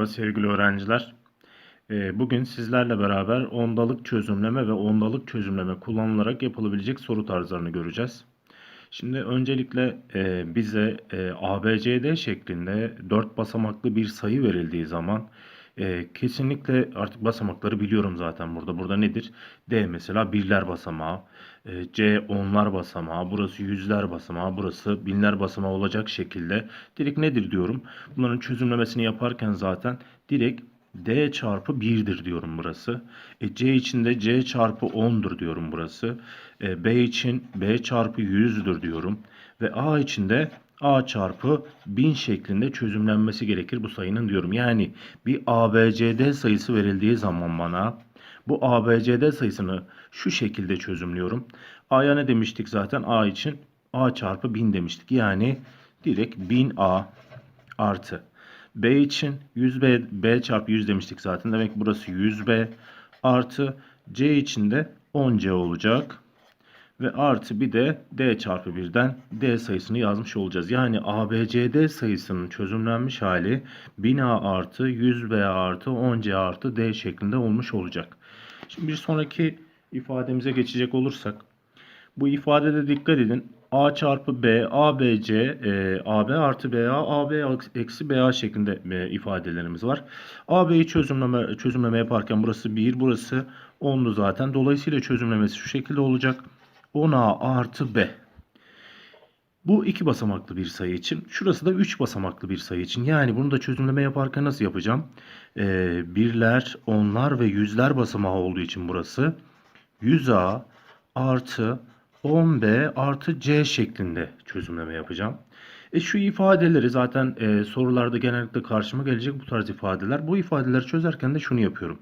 Merhaba sevgili öğrenciler. Ee, Bugün sizlerle beraber ondalık çözümleme ve ondalık çözümleme kullanılarak yapılabilecek soru tarzlarını göreceğiz. Şimdi öncelikle e, bize e, ABCD şeklinde 4 basamaklı bir sayı verildiği zaman e, kesinlikle artık basamakları biliyorum zaten burada. Burada nedir? D mesela birler basamağı, C onlar basamağı, burası yüzler basamağı, burası binler basamağı olacak şekilde direkt nedir diyorum. Bunların çözümlemesini yaparken zaten direkt D çarpı 1'dir diyorum burası. E, C için de C çarpı 10'dur diyorum burası. E, B için B çarpı 100'dür diyorum. Ve A için de A çarpı 1000 şeklinde çözümlenmesi gerekir bu sayının diyorum. Yani bir ABCD sayısı verildiği zaman bana bu ABCD sayısını şu şekilde çözümlüyorum. A'ya ne demiştik zaten? A için A çarpı 1000 demiştik. Yani direkt 1000A artı B için 100B B çarpı 100 demiştik zaten. Demek burası 100B artı C için de 10C olacak. Ve artı bir de D çarpı 1'den D sayısını yazmış olacağız. Yani ABCD sayısının çözümlenmiş hali 1000A artı 100B artı 10C artı D şeklinde olmuş olacak. Şimdi bir sonraki ifademize geçecek olursak. Bu ifadede dikkat edin. A çarpı B, ABC, e, AB artı BA, AB eksi BA şeklinde e, ifadelerimiz var. AB'yi çözümleme, çözümleme yaparken burası 1, burası 10'du zaten. Dolayısıyla çözümlemesi şu şekilde olacak. 10A artı B. Bu iki basamaklı bir sayı için. Şurası da 3 basamaklı bir sayı için. Yani bunu da çözümleme yaparken nasıl yapacağım? Ee, birler, onlar ve yüzler basamağı olduğu için burası 100A artı 10B artı C şeklinde çözümleme yapacağım. E şu ifadeleri zaten e, sorularda genellikle karşıma gelecek bu tarz ifadeler. Bu ifadeleri çözerken de şunu yapıyorum.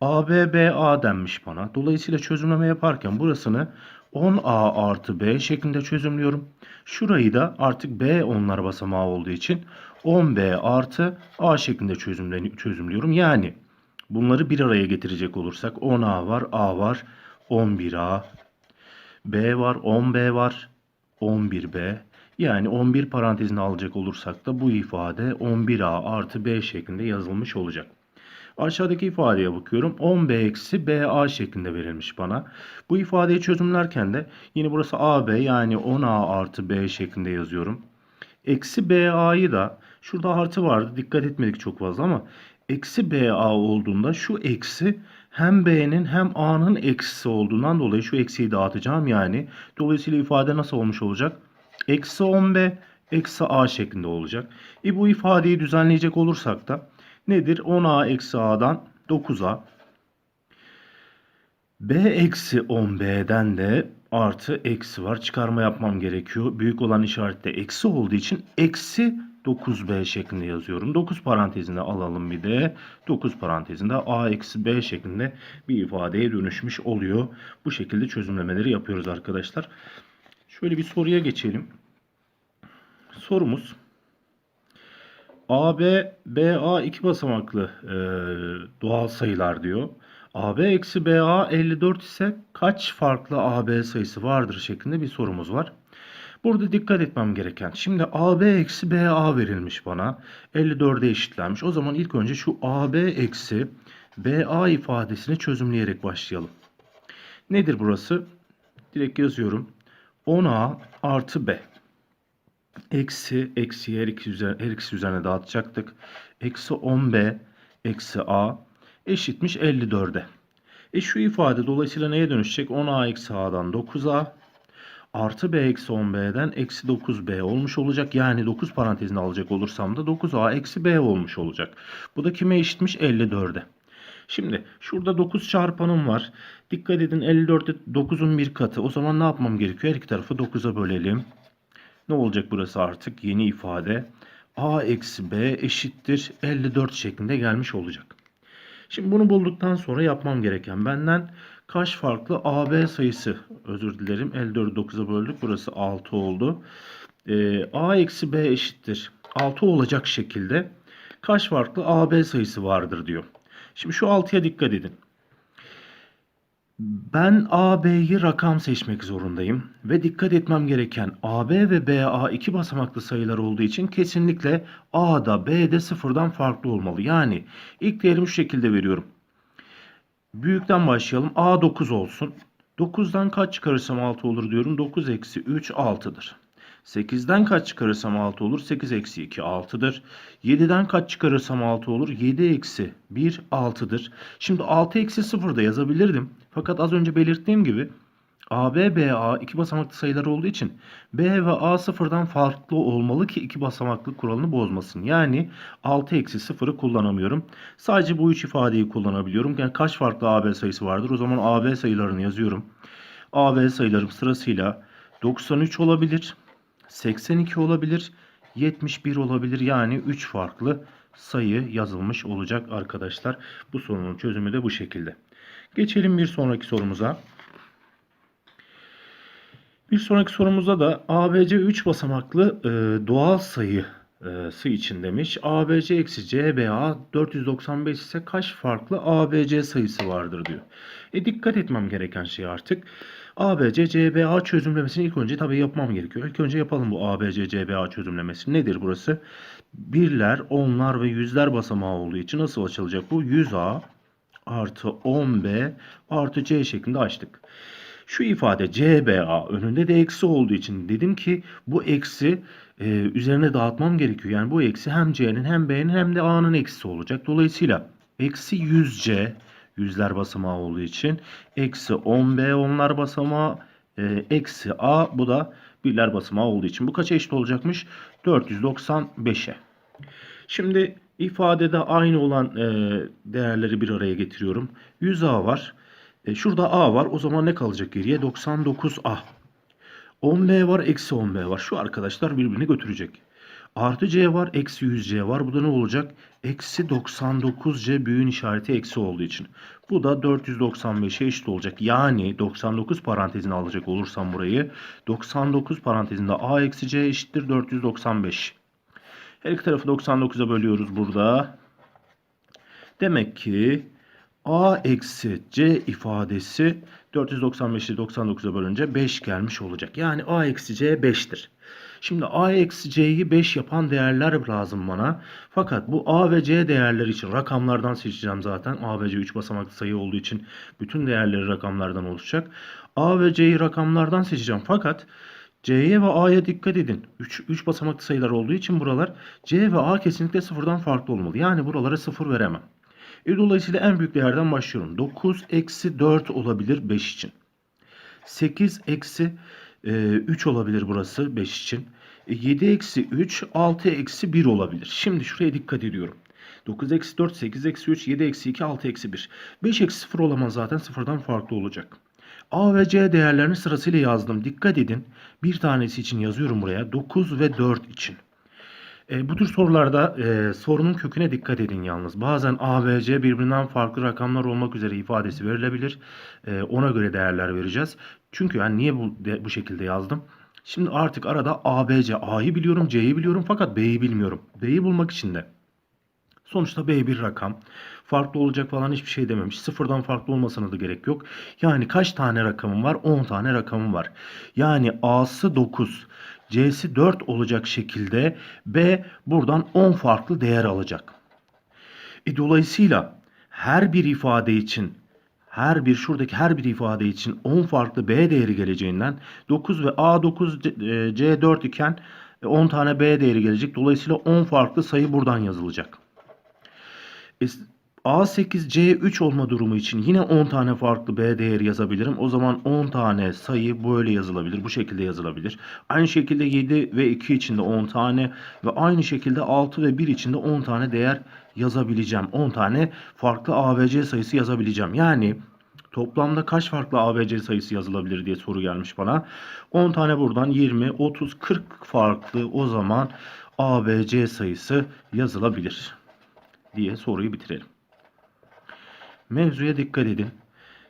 AB, BA denmiş bana. Dolayısıyla çözümleme yaparken burasını 10A artı B şeklinde çözümlüyorum. Şurayı da artık B onlar basamağı olduğu için 10B artı A şeklinde çözümlüyorum. Yani bunları bir araya getirecek olursak 10A var, A var, 11A, B var, 10B var, 11B. Yani 11 parantezine alacak olursak da bu ifade 11A artı B şeklinde yazılmış olacak. Aşağıdaki ifadeye bakıyorum. 10B eksi BA şeklinde verilmiş bana. Bu ifadeyi çözümlerken de yine burası AB yani 10A artı B şeklinde yazıyorum. Eksi BA'yı da şurada artı vardı dikkat etmedik çok fazla ama eksi BA olduğunda şu eksi hem B'nin hem A'nın eksisi olduğundan dolayı şu eksiyi dağıtacağım yani. Dolayısıyla ifade nasıl olmuş olacak? Eksi 10B eksi A şeklinde olacak. E bu ifadeyi düzenleyecek olursak da nedir? 10A eksi A'dan 9A. B eksi 10B'den de artı eksi var. Çıkarma yapmam gerekiyor. Büyük olan işarette eksi olduğu için eksi 9b şeklinde yazıyorum. 9 parantezinde alalım bir de. 9 parantezinde a eksi b şeklinde bir ifadeye dönüşmüş oluyor. Bu şekilde çözümlemeleri yapıyoruz arkadaşlar. Şöyle bir soruya geçelim. Sorumuz AB, BA iki basamaklı e, doğal sayılar diyor. AB eksi BA 54 ise kaç farklı AB sayısı vardır şeklinde bir sorumuz var. Burada dikkat etmem gereken. Şimdi AB eksi BA verilmiş bana. 54'e eşitlenmiş. O zaman ilk önce şu AB eksi BA ifadesini çözümleyerek başlayalım. Nedir burası? Direkt yazıyorum. 10A artı B. Eksi, eksi her ikisi üzerine, her ikisi üzerine dağıtacaktık. Eksi 10B eksi A eşitmiş 54'e. E şu ifade dolayısıyla neye dönüşecek? 10A eksi A'dan 9A artı b eksi 10b'den eksi 9b olmuş olacak. Yani 9 parantezini alacak olursam da 9a eksi b olmuş olacak. Bu da kime eşitmiş? 54'e. Şimdi şurada 9 çarpanım var. Dikkat edin 54'te 9'un bir katı. O zaman ne yapmam gerekiyor? Her iki tarafı 9'a bölelim. Ne olacak burası artık? Yeni ifade. a eksi b eşittir 54 şeklinde gelmiş olacak. Şimdi bunu bulduktan sonra yapmam gereken benden kaç farklı AB sayısı özür dilerim 54'ü 9'a böldük burası 6 oldu. Ee, A eksi B eşittir 6 olacak şekilde kaç farklı AB sayısı vardır diyor. Şimdi şu 6'ya dikkat edin. Ben A, B'yi rakam seçmek zorundayım ve dikkat etmem gereken AB ve BA iki basamaklı sayılar olduğu için kesinlikle A'da B'de sıfırdan farklı olmalı. Yani ilk değerimi şu şekilde veriyorum. Büyükten başlayalım. A 9 olsun. 9'dan kaç çıkarırsam 6 olur diyorum. 9 eksi 3 6'dır. 8'den kaç çıkarırsam 6 olur? 8 eksi 2 6'dır. 7'den kaç çıkarırsam 6 olur? 7 eksi 1 6'dır. Şimdi 6 eksi 0 da yazabilirdim. Fakat az önce belirttiğim gibi AB, BA iki basamaklı sayılar olduğu için B ve A sıfırdan farklı olmalı ki iki basamaklı kuralını bozmasın. Yani 6 eksi 0'ı kullanamıyorum. Sadece bu üç ifadeyi kullanabiliyorum. Yani kaç farklı AB sayısı vardır? O zaman AB sayılarını yazıyorum. AB sayılarım sırasıyla 93 olabilir, 82 olabilir, 71 olabilir. Yani 3 farklı sayı yazılmış olacak arkadaşlar. Bu sorunun çözümü de bu şekilde. Geçelim bir sonraki sorumuza. Bir sonraki sorumuzda da ABC 3 basamaklı e, doğal sayısı için demiş. ABC eksi CBA 495 ise kaç farklı ABC sayısı vardır diyor. E dikkat etmem gereken şey artık. ABC CBA çözümlemesini ilk önce tabii yapmam gerekiyor. İlk önce yapalım bu ABC CBA çözümlemesi. Nedir burası? Birler, onlar ve yüzler basamağı olduğu için nasıl açılacak bu? 100A artı 10B artı C şeklinde açtık. Şu ifade CBA önünde de eksi olduğu için dedim ki bu eksi e, üzerine dağıtmam gerekiyor. Yani bu eksi hem C'nin hem B'nin hem de A'nın eksisi olacak. Dolayısıyla eksi 100C yüzler basamağı olduğu için eksi 10B onlar basamağı e, eksi A bu da birler basamağı olduğu için. Bu kaça eşit olacakmış? 495'e. Şimdi ifadede aynı olan e, değerleri bir araya getiriyorum. 100A var. E, şurada A var. O zaman ne kalacak geriye? 99A. 10B var. Eksi 10B var. Şu arkadaşlar birbirini götürecek. Artı C var. Eksi 100C var. Bu da ne olacak? Eksi 99C büyüğün işareti eksi olduğu için. Bu da 495'e eşit olacak. Yani 99 parantezine alacak olursam burayı. 99 parantezinde A eksi C eşittir 495. Her iki tarafı 99'a bölüyoruz burada. Demek ki A eksi C ifadesi 495'i 99'a bölünce 5 gelmiş olacak. Yani A eksi C 5'tir. Şimdi A eksi C'yi 5 yapan değerler lazım bana. Fakat bu A ve C değerleri için rakamlardan seçeceğim zaten. A ve C 3 basamaklı sayı olduğu için bütün değerleri rakamlardan oluşacak. A ve C'yi rakamlardan seçeceğim. Fakat C'ye ve A'ya dikkat edin. 3, 3 basamaklı sayılar olduğu için buralar C ve A kesinlikle sıfırdan farklı olmalı. Yani buralara sıfır veremem. E, dolayısıyla en büyük değerden başlıyorum. 9 eksi 4 olabilir 5 için. 8 eksi e, 3 olabilir burası 5 için. E, 7 eksi 3, 6 eksi 1 olabilir. Şimdi şuraya dikkat ediyorum. 9 eksi 4, 8 eksi 3, 7 eksi 2, 6 eksi 1. 5 eksi 0 olamaz zaten sıfırdan farklı olacak. A ve C değerlerini sırasıyla yazdım. Dikkat edin. Bir tanesi için yazıyorum buraya. 9 ve 4 için. E, bu tür sorularda e, sorunun köküne dikkat edin yalnız. Bazen A ve C birbirinden farklı rakamlar olmak üzere ifadesi verilebilir. E, ona göre değerler vereceğiz. Çünkü yani niye bu, de, bu şekilde yazdım? Şimdi artık arada A, B, C. A'yı biliyorum, C'yi biliyorum fakat B'yi bilmiyorum. B'yi bulmak için de Sonuçta B bir rakam. Farklı olacak falan hiçbir şey dememiş. Sıfırdan farklı olmasına da gerek yok. Yani kaç tane rakamım var? 10 tane rakamım var. Yani A'sı 9, C'si 4 olacak şekilde B buradan 10 farklı değer alacak. E, dolayısıyla her bir ifade için her bir şuradaki her bir ifade için 10 farklı B değeri geleceğinden 9 ve A9 C4 iken 10 tane B değeri gelecek. Dolayısıyla 10 farklı sayı buradan yazılacak. A8 C3 olma durumu için yine 10 tane farklı B değeri yazabilirim. O zaman 10 tane sayı böyle yazılabilir. Bu şekilde yazılabilir. Aynı şekilde 7 ve 2 için de 10 tane ve aynı şekilde 6 ve 1 için de 10 tane değer yazabileceğim. 10 tane farklı ABC sayısı yazabileceğim. Yani toplamda kaç farklı ABC sayısı yazılabilir diye soru gelmiş bana. 10 tane buradan 20, 30, 40 farklı o zaman ABC sayısı yazılabilir diye soruyu bitirelim. Mevzuya dikkat edin.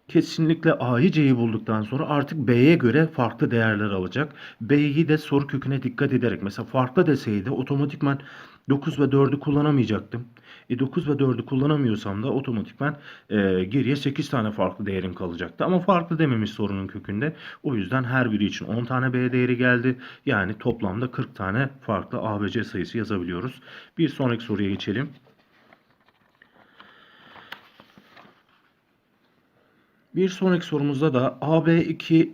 Kesinlikle A'yı C'yi bulduktan sonra artık B'ye göre farklı değerler alacak. B'yi de soru köküne dikkat ederek mesela farklı deseydi otomatikman 9 ve 4'ü kullanamayacaktım. E 9 ve 4'ü kullanamıyorsam da otomatikman e, geriye 8 tane farklı değerim kalacaktı. Ama farklı dememiş sorunun kökünde. O yüzden her biri için 10 tane B değeri geldi. Yani toplamda 40 tane farklı ABC sayısı yazabiliyoruz. Bir sonraki soruya geçelim. Bir sonraki sorumuzda da AB2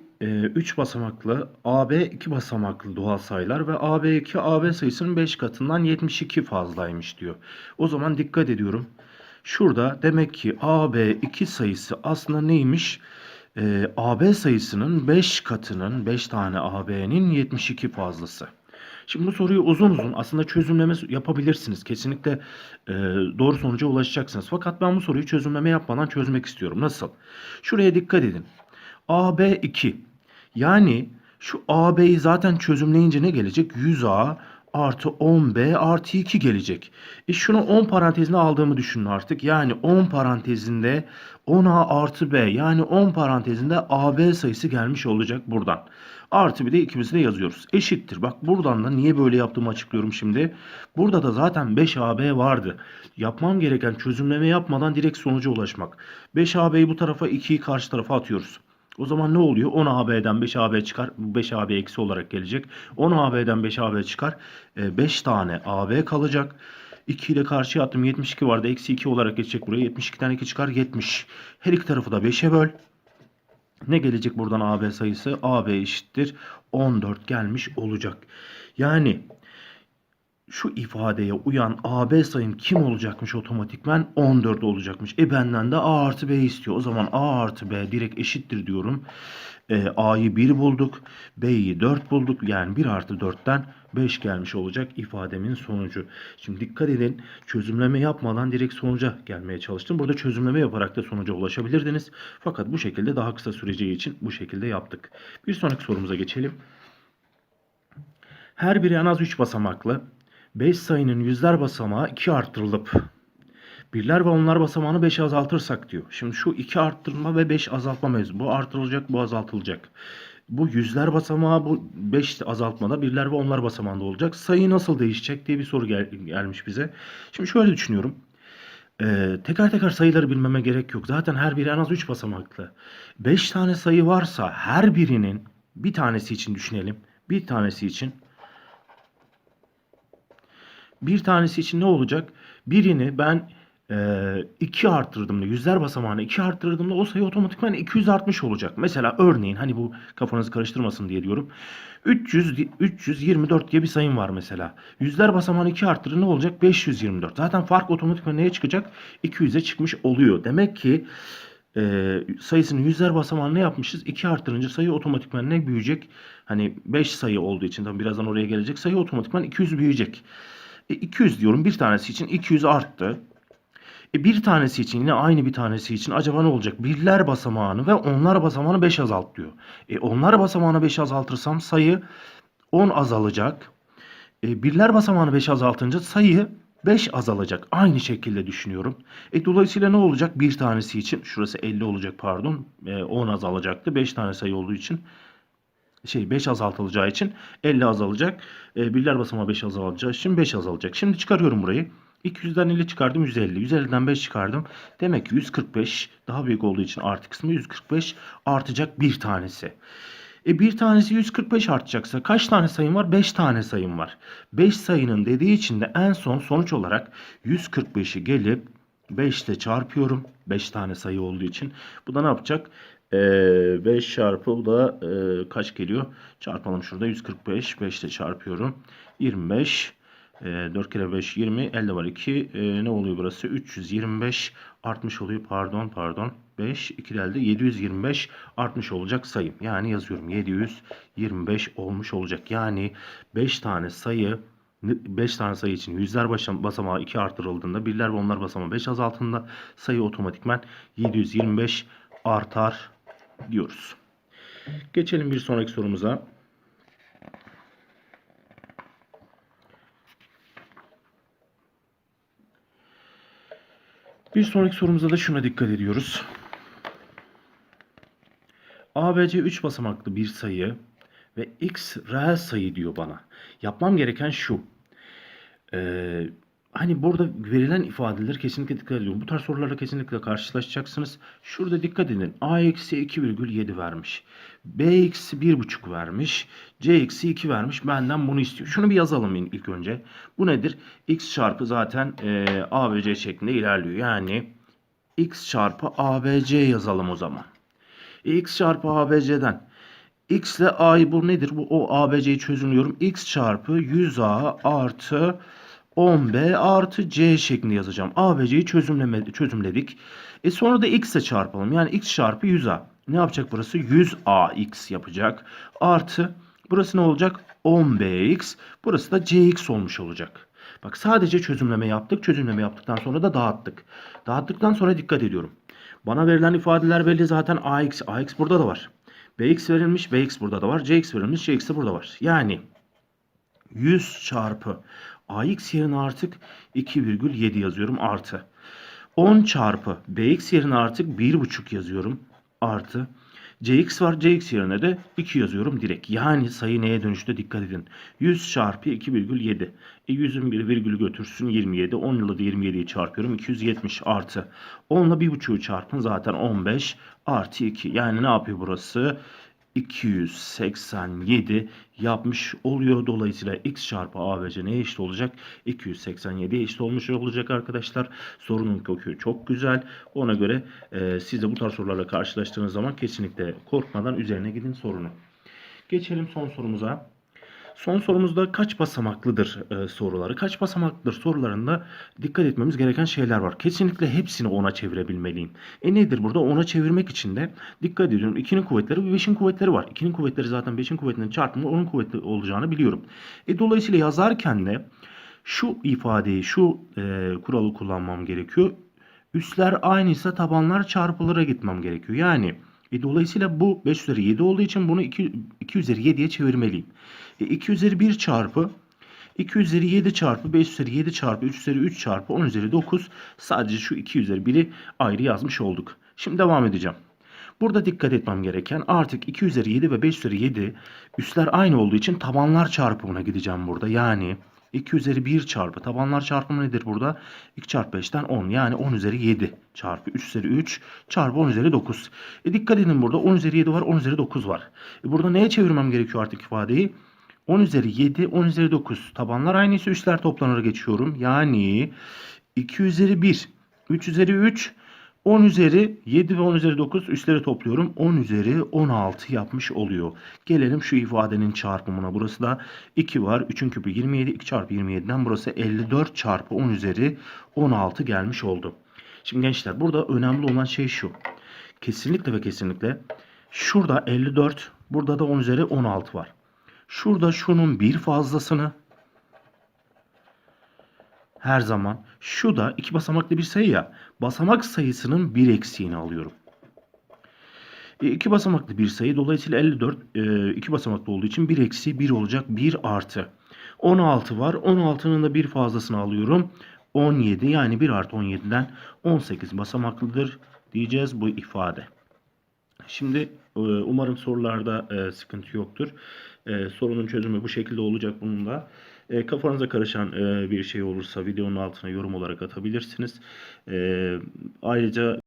3 basamaklı, AB 2 basamaklı doğal sayılar ve AB2 AB sayısının 5 katından 72 fazlaymış diyor. O zaman dikkat ediyorum. Şurada demek ki AB2 sayısı aslında neymiş? Ee, AB sayısının 5 katının 5 tane AB'nin 72 fazlası. Şimdi bu soruyu uzun uzun aslında çözümleme yapabilirsiniz. Kesinlikle e, doğru sonuca ulaşacaksınız. Fakat ben bu soruyu çözümleme yapmadan çözmek istiyorum. Nasıl? Şuraya dikkat edin. AB 2. Yani şu AB'yi zaten çözümleyince ne gelecek? 100A artı 10B artı 2 gelecek. E şunu 10 parantezine aldığımı düşünün artık. Yani 10 parantezinde 10A artı B yani 10 parantezinde AB sayısı gelmiş olacak buradan. Artı bir de ikimizi de yazıyoruz. Eşittir. Bak buradan da niye böyle yaptığımı açıklıyorum şimdi. Burada da zaten 5AB vardı. Yapmam gereken çözümleme yapmadan direkt sonuca ulaşmak. 5AB'yi bu tarafa 2'yi karşı tarafa atıyoruz. O zaman ne oluyor? 10AB'den 5AB çıkar. Bu 5AB eksi olarak gelecek. 10AB'den 5AB çıkar. 5 tane AB kalacak. 2 ile karşıya attım. 72 vardı. Eksi 2 olarak geçecek buraya. 72'den 2 çıkar. 70. Her iki tarafı da 5'e böl. Ne gelecek buradan AB sayısı? AB eşittir 14 gelmiş olacak. Yani şu ifadeye uyan AB sayım kim olacakmış otomatikmen? 14 olacakmış. E benden de A artı B istiyor. O zaman A artı B direkt eşittir diyorum. E, A'yı 1 bulduk. B'yi 4 bulduk. Yani 1 artı 4'ten 5 gelmiş olacak ifademin sonucu. Şimdi dikkat edin. Çözümleme yapmadan direkt sonuca gelmeye çalıştım. Burada çözümleme yaparak da sonuca ulaşabilirdiniz. Fakat bu şekilde daha kısa süreceği için bu şekilde yaptık. Bir sonraki sorumuza geçelim. Her biri en az 3 basamaklı. 5 sayının yüzler basamağı 2 arttırılıp birler ve onlar basamağını 5 azaltırsak diyor. Şimdi şu 2 arttırma ve 5 azaltma mevzu. Bu artırılacak, bu azaltılacak. Bu yüzler basamağı bu 5 azaltmada birler ve onlar basamağında olacak. Sayı nasıl değişecek diye bir soru gel gelmiş bize. Şimdi şöyle düşünüyorum. Ee, teker teker sayıları bilmeme gerek yok. Zaten her biri en az 3 basamaklı. 5 tane sayı varsa her birinin bir tanesi için düşünelim. Bir tanesi için bir tanesi için ne olacak? Birini ben 2 e, arttırdığımda yüzler basamağını 2 arttırdığımda o sayı otomatikman 200 artmış olacak. Mesela örneğin hani bu kafanızı karıştırmasın diye diyorum. 300 324 diye bir sayım var mesela. Yüzler basamağını 2 arttırır ne olacak? 524. Zaten fark otomatikman neye çıkacak? 200'e çıkmış oluyor. Demek ki e, sayısını yüzler basamağını ne yapmışız? 2 arttırınca sayı otomatikman ne büyüyecek? Hani 5 sayı olduğu için tabii birazdan oraya gelecek. Sayı otomatikman 200 büyüyecek. E, 200 diyorum bir tanesi için 200 arttı. E, bir tanesi için yine aynı bir tanesi için acaba ne olacak? Birler basamağını ve onlar basamağını 5 azalt diyor. E, onlar basamağını 5 azaltırsam sayı 10 azalacak. E, birler basamağını 5 azaltınca sayı 5 azalacak. Aynı şekilde düşünüyorum. E, dolayısıyla ne olacak? Bir tanesi için şurası 50 olacak pardon. E, 10 azalacaktı. 5 tane sayı olduğu için şey 5 azaltılacağı için 50 azalacak. E, birler basamağı 5 azalacağı için 5 azalacak. Şimdi çıkarıyorum burayı. 200'den 50 çıkardım 150. 150'den 5 çıkardım. Demek ki 145 daha büyük olduğu için artı kısmı 145 artacak bir tanesi. E bir tanesi 145 artacaksa kaç tane sayım var? 5 tane sayım var. 5 sayının dediği için de en son sonuç olarak 145'i gelip 5 ile çarpıyorum. 5 tane sayı olduğu için. Bu da ne yapacak? 5 ee, çarpı bu da e, kaç geliyor? Çarpalım şurada 145. 5 ile çarpıyorum. 25. E, 4 kere 5 20. Elde var 2. E, ne oluyor burası? 325 artmış oluyor. Pardon pardon. 5 2 elde 725 artmış olacak sayım. Yani yazıyorum 725 olmuş olacak. Yani 5 tane sayı 5 tane sayı için yüzler basamağı 2 artırıldığında birler ve onlar basamağı 5 azaltında sayı otomatikman 725 artar diyoruz. Geçelim bir sonraki sorumuza. Bir sonraki sorumuza da şuna dikkat ediyoruz. ABC 3 basamaklı bir sayı ve x reel sayı diyor bana. Yapmam gereken şu. Ee, hani burada verilen ifadeleri kesinlikle dikkat ediyorum. Bu tarz sorularla kesinlikle karşılaşacaksınız. Şurada dikkat edin. A eksi 2,7 vermiş. B eksi 1,5 vermiş. C eksi 2 vermiş. Benden bunu istiyor. Şunu bir yazalım ilk önce. Bu nedir? X çarpı zaten e, ABC şeklinde ilerliyor. Yani x çarpı ABC yazalım o zaman. X çarpı ABC'den x ile a'yı bu nedir? Bu o ABC'yi çözümlüyorum. x çarpı 100a artı 10b artı c şeklinde yazacağım. ABC'yi çözümleme, çözümledik. E sonra da x ile çarpalım. Yani x çarpı 100a. Ne yapacak burası? 100ax yapacak. Artı burası ne olacak? 10bx. Burası da cx olmuş olacak. Bak sadece çözümleme yaptık. Çözümleme yaptıktan sonra da dağıttık. Dağıttıktan sonra dikkat ediyorum. Bana verilen ifadeler belli zaten ax. ax burada da var. bx verilmiş. bx burada da var. cx verilmiş. cx de burada var. Yani 100 çarpı ax yerine artık 2,7 yazıyorum artı. 10 çarpı bx yerine artık 1,5 yazıyorum artı. cx var cx yerine de 2 yazıyorum direkt. Yani sayı neye dönüştü dikkat edin. 100 çarpı 2,7. E 100'ün bir virgülü götürsün 27. 10 ile de 27'yi çarpıyorum. 270 artı. 10 ile 1,5'u çarpın zaten 15 artı 2. Yani ne yapıyor burası? 287 yapmış oluyor. Dolayısıyla x çarpı ABC neye eşit olacak? 287'ye eşit olmuş olacak arkadaşlar. Sorunun kökü çok güzel. Ona göre e, siz de bu tarz sorularla karşılaştığınız zaman kesinlikle korkmadan üzerine gidin sorunu. Geçelim son sorumuza. Son sorumuzda kaç basamaklıdır e, soruları. Kaç basamaklıdır sorularında dikkat etmemiz gereken şeyler var. Kesinlikle hepsini 10'a çevirebilmeliyim. E nedir burada? 10'a çevirmek için de dikkat ediyorum. 2'nin kuvvetleri ve 5'in kuvvetleri var. 2'nin kuvvetleri zaten 5'in kuvvetinin çarpımı 10'un kuvvetli olacağını biliyorum. E dolayısıyla yazarken de şu ifadeyi, şu e, kuralı kullanmam gerekiyor. Üstler aynıysa tabanlar çarpılara gitmem gerekiyor. Yani e, dolayısıyla bu 5 üzeri 7 olduğu için bunu 2, 2 üzeri 7'ye çevirmeliyim. E, 2 üzeri 1 çarpı 2 üzeri 7 çarpı 5 üzeri 7 çarpı 3 üzeri 3 çarpı 10 üzeri 9 sadece şu 2 üzeri 1'i ayrı yazmış olduk. Şimdi devam edeceğim. Burada dikkat etmem gereken artık 2 üzeri 7 ve 5 üzeri 7 üstler aynı olduğu için tabanlar çarpımına gideceğim burada. Yani 2 üzeri 1 çarpı tabanlar çarpımı nedir burada? 2 çarpı 5'ten 10 yani 10 üzeri 7 çarpı 3 üzeri 3 çarpı 10 üzeri 9. E dikkat edin burada 10 üzeri 7 var 10 üzeri 9 var. E burada neye çevirmem gerekiyor artık ifadeyi? 10 üzeri 7 10 üzeri 9 tabanlar aynıysa üstler toplanır geçiyorum. Yani 2 üzeri 1 3 üzeri 3 10 üzeri 7 ve 10 üzeri 9 üstleri topluyorum. 10 üzeri 16 yapmış oluyor. Gelelim şu ifadenin çarpımına. Burası da 2 var. 3'ün küpü 27. 2 çarpı 27'den burası 54 çarpı 10 üzeri 16 gelmiş oldu. Şimdi gençler burada önemli olan şey şu. Kesinlikle ve kesinlikle şurada 54 burada da 10 üzeri 16 var. Şurada şunun bir fazlasını her zaman. Şu da iki basamaklı bir sayı ya. Basamak sayısının bir eksiğini alıyorum. E, iki basamaklı bir sayı. Dolayısıyla 54 e, iki basamaklı olduğu için bir eksi 1 olacak. 1 artı. 16 var. 16'nın da bir fazlasını alıyorum. 17 yani 1 artı 17'den 18 basamaklıdır diyeceğiz bu ifade. Şimdi e, umarım sorularda e, sıkıntı yoktur. E, sorunun çözümü bu şekilde olacak bunun da. E, kafanıza karışan e, bir şey olursa videonun altına yorum olarak atabilirsiniz. E, ayrıca